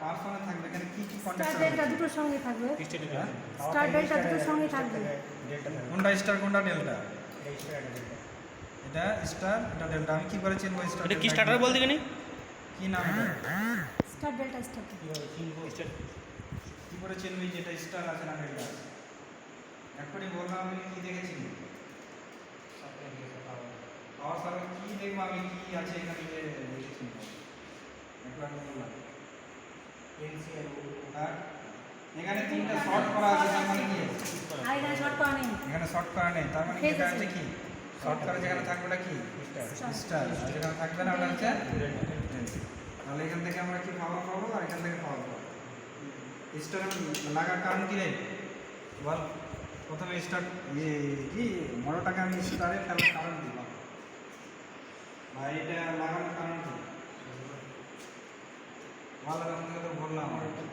কার সঙ্গে থাকবে? এখানে কি কি স্টার কন্ডিশন ডেল্টা দুটোর সঙ্গে থাকবে? Star delta? দুটোর সঙ্গে থাকবে। কোনটা স্টার কোনটা ডেল্টা? এটা স্টার এটা ডেল্টা। আমি কি করে চিনবো স্টার এটা কি স্টার্টার গেনি কি? নাম স্টার ডেল্টা স্টার কি করে চিনবি যে এটা স্টার আছে না ডেল্টা? এখনই বললাম আমি কি দেখেছি। পাওয়ার সার্ভে কি দেখব আমি? কি আছে এখানে দেখেছি? একবার বললাম। এখানে তিনটা শর্ট করা আছে তার মানে কি? আর এখানে শর্ট করা নেই। এখানে শর্ট করা নেই তার মানে এটা আছে। হচ্ছে কি? শর্ট করা যেখানে থাকবে ওটা কি. স্টার আর যেখানে থাকবে না ওটা হচ্ছে তাহলে এখান থেকে আমরা কি পাওয়ার পাবো আর এখান থেকে পাওয়ার পাবো স্টার লাগার কারণ কি রে? বল। প্রথমে স্টার ইয়ে কি? বড়টাকে আমি স্টারে ফেলার কারণ বল? ভাই এটা লাগানোর কারণ কি রান্না তো বললাম